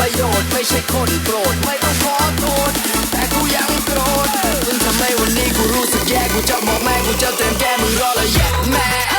ประโยชน์ไม่ใช่คนโกรธไม่ต้องขอโทษแต่กูยังโกรธมึงทำให้วันนี้กูรู้สึกแย่กูจะบอกแม่กูจะเตือนแก้มึงรอแล้วแย่แม่